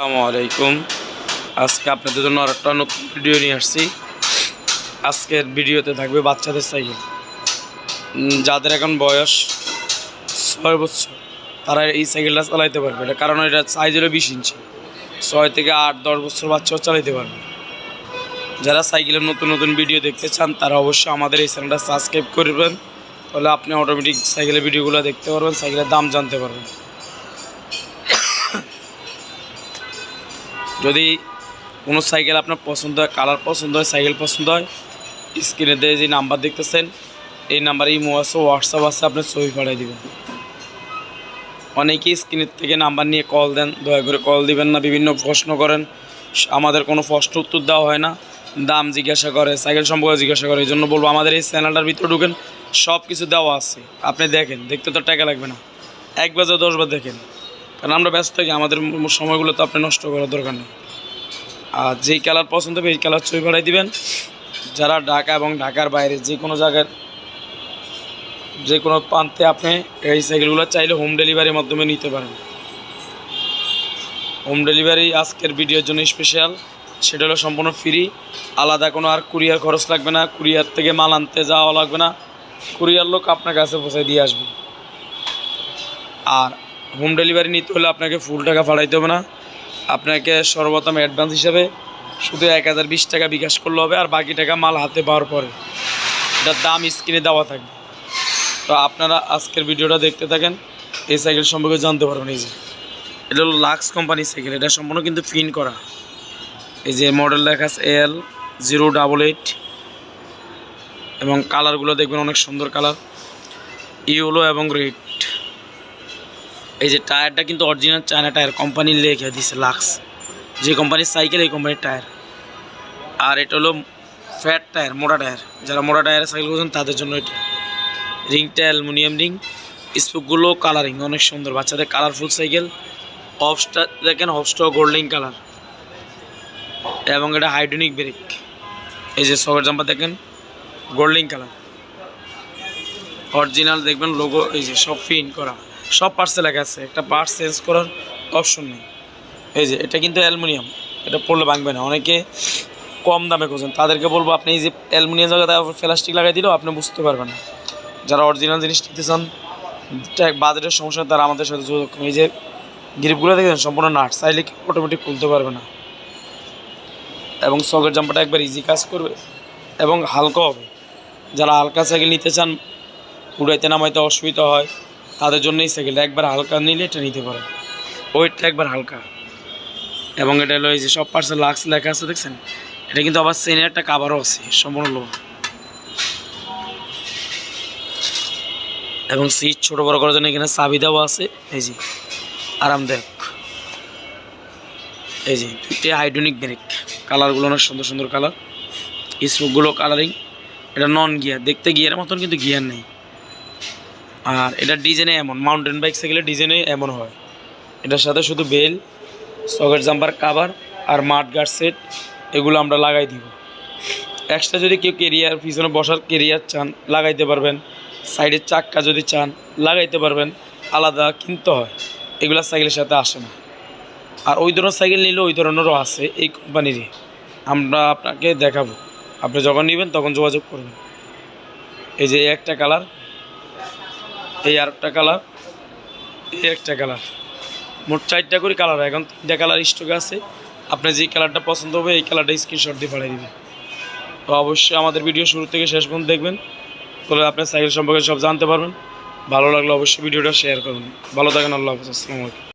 আসসালামু আলাইকুম। আজকে আপনাদের জন্য আর একটা নতুন ভিডিও নিয়ে আসছি। আজকের ভিডিওতে থাকবে বাচ্চাদের সাইকেল। যাদের এখন বয়স ছয় বছর, তারা এই সাইকেলটা চালাইতে পারবে এটা কারণ এটা সাইজ হলো বিশ ইঞ্চি ছয় থেকে আট, দশ বছর বাচ্চাও চালাইতে পারবে। যারা সাইকেলের নতুন নতুন ভিডিও দেখতে চান, তারা অবশ্যই আমাদের এই চ্যানেলটা সাবস্ক্রাইব করবেন তাহলে আপনি অটোমেটিক সাইকেলের ভিডিওগুলো দেখতে পারবেন, সাইকেলের দাম জানতে পারবেন। যদি কোনো সাইকেল আপনার পছন্দ হয়, কালার পছন্দ হয়, সাইকেল পছন্দ হয়, স্ক্রিনে দিয়ে যে নাম্বার দেখতেছেন, এই নাম্বারে ইমো আছে, হোয়াটসঅ্যাপ আছে, আপনি ছবি পাঠিয়ে দেবেন। অনেকেই স্ক্রিনের থেকে নাম্বার নিয়ে কল দেন, দয়া করে কল দিবেন না, বিভিন্ন প্রশ্ন করেন আমাদের কোনো প্রশ্ন উত্তর দেওয়া হয় না, দাম জিজ্ঞাসা করে, সাইকেল সম্পর্কে জিজ্ঞাসা করে এই জন্য বলব আমাদের এই চ্যানেলটার ভিতরে ঢুকেন সব কিছু দেওয়া আছে। আপনি দেখেন, দেখতে তো টাকা লাগবে না। এক বাজে দশবার দেখেন। কারণ আমরা ব্যস্ত থাকি, আমাদের সময়গুলো তো আপনি নষ্ট করার দরকার নেই। আর যেই কালার পছন্দ হবে, এই কালার ছবি পাঠাই দিবেন। যারা ঢাকা এবং ঢাকার বাইরে যে কোনো জায়গার, যে কোনো প্রান্তে আপনি এই সাইকেলগুলো চাইলে হোম ডেলিভারির মাধ্যমে নিতে পারেন। হোম ডেলিভারি আজকের ভিডিওর জন্য স্পেশাল। সেটা হলো সম্পূর্ণ ফ্রি, আলাদা কোনো আর কুরিয়ার খরচ লাগবে না। কুরিয়ার থেকে মাল আনতে যাওয়া লাগবে না। কুরিয়ার লোক আপনার কাছে পৌঁছে দিয়ে আসবে। আর হোম ডেলিভারি নিতে হলে আপনাকে ফুল টাকা পাঠাইতে হবে না। আপনাকে সর্বপ্রথম অ্যাডভান্স হিসাবে শুধু এক হাজার বিশ টাকা বিকাশ করলে হবে আর বাকি টাকা মাল হাতে পাওয়ার পরে। এটার দাম স্ক্রিনে দেওয়া থাকবে। তো আপনারা আজকের ভিডিওটা দেখতে থাকেন। এই সাইকেল সম্পর্কে জানতে পারবেন এই যে। এটা হলো লাক্স কোম্পানির সাইকেল এটা সম্পূর্ণ কিন্তু ফিন করা। এই যে মডেল আছে এল জিরো ডাবল এইট এবং কালারগুলো দেখবেন অনেক সুন্দর কালার ইউলো এবং রেড এই যে টায়ারটা কিন্তু অরিজিনাল চায়না টায়ার কোম্পানির লেখা দিছে লাক্স যে কোম্পানির সাইকেল এই কোম্পানির টায়ার আর এটা হলো ফ্যাট টায়ার মোটা টায়ার যারা মোটা টায়ারের সাইকেল করছেন, তাদের জন্য এটা। রিংটা অ্যালুমিনিয়াম রিং স্পুকগুলো কালারিং অনেক সুন্দর। বাচ্চাদের কালারফুল সাইকেল অফস্টা দেখেন অফস্টা গোল্ডিং কালার এবং এটা হাইড্রোনিক ব্রেক এই যে সকেট জাম্পার দেখেন গোল্ডিং কালার অরিজিনাল দেখবেন লোগো এই যে সব ফিন করা। সব পার্টসে লেখা আছে। একটা পার্টস চেঞ্জ করার অপশন নেই। এই যে, এটা কিন্তু অ্যালুমিনিয়াম। এটা পড়লে ভাঙবে না। অনেকে কম দামে খোঁজেন। তাদেরকে বলব, আপনি এই যে অ্যালুমিনিয়াম জায়গায় প্লাস্টিক লাগাই দিলেও আপনি বুঝতে পারবেন না। যারা অরিজিনাল জিনিস নিতে চান বাজেটের সমস্যা, তারা আমাদের সাথে যোগাযোগ। এই যে গ্রিপগুলো দেখেন সম্পূর্ণ নাট। চাইলে অটোমেটিক খুলতে পারবে না। এবং সকেট জাম্পাটা একবার ইজি কাজ করবে। এবং হালকা হবে। যারা হালকা সাইকেল নিতে চান, উড়াইতে নামাইতে অসুবিধা হয়। তাদের জন্য এই সাইকেলটা একবার হালকা নিলে এটা নিতে পারে। ওয়েটটা একবার হালকা। এবং এটা হলো এই যে সব পার্সেল লাক্স লেখা আছে, দেখছেন? এটা কিন্তু আবার চেনের একটা কাভারও আছে, সম্পূর্ণ লো এবং সিট ছোট বড় করার জন্য এখানে চাবি দেওয়া আছে, এই যে। আরামদায়ক এই যে, দুইটা হাইড্রোনিক ব্রেক কালারগুলো অনেক সুন্দর সুন্দর কালার স্মোকগুলো কালারিং এটা নন গিয়ার দেখতে গিয়ারের মতন কিন্তু গিয়ার নেই। আর এটা ডিজাইনে এমন মাউন্টেন বাইক সাইকেলের ডিজাইনে এমন হয়। এটার সাথে শুধু বেল সকেট জাম্পার কাভার আর মাঠ গার্ড সেট এগুলো আমরা লাগাই দিব। এক্সট্রা যদি কেউ কেরিয়ার পিছনে বসার কেরিয়ার চান, লাগাইতে পারবেন। সাইডের চাক্কা যদি চান, লাগাইতে পারবেন। আলাদা কিনতে হয়, এগুলো সাইকেলের সাথে আসে না। আর ওই ধরনের সাইকেল নিলে ওই ধরনেরও আছে এই কোম্পানিরই আমরা আপনাকে দেখাবো। আপনি যখন নেবেন তখন যোগাযোগ করবেন। এই যে একটা কালার এই আরেকটা কালার এই একটা কালার মোট চারটা করে কালার এখন তিনটা কালার স্টকে আছে। আপনার যে কালারটা পছন্দ হবে, এই কালারটা স্ক্রিনশট দিয়ে পাঠিয়ে দেবেন। তো অবশ্যই আমাদের ভিডিও শুরু থেকে শেষ পর্যন্ত দেখবেন। তাহলে আপনার সাইকেল সম্পর্কে সব জানতে পারবেন। ভালো লাগলে অবশ্যই ভিডিওটা শেয়ার করবেন। ভালো থাকেন, আল্লাহ হাফিজ, আসসালামু আলাইকুম।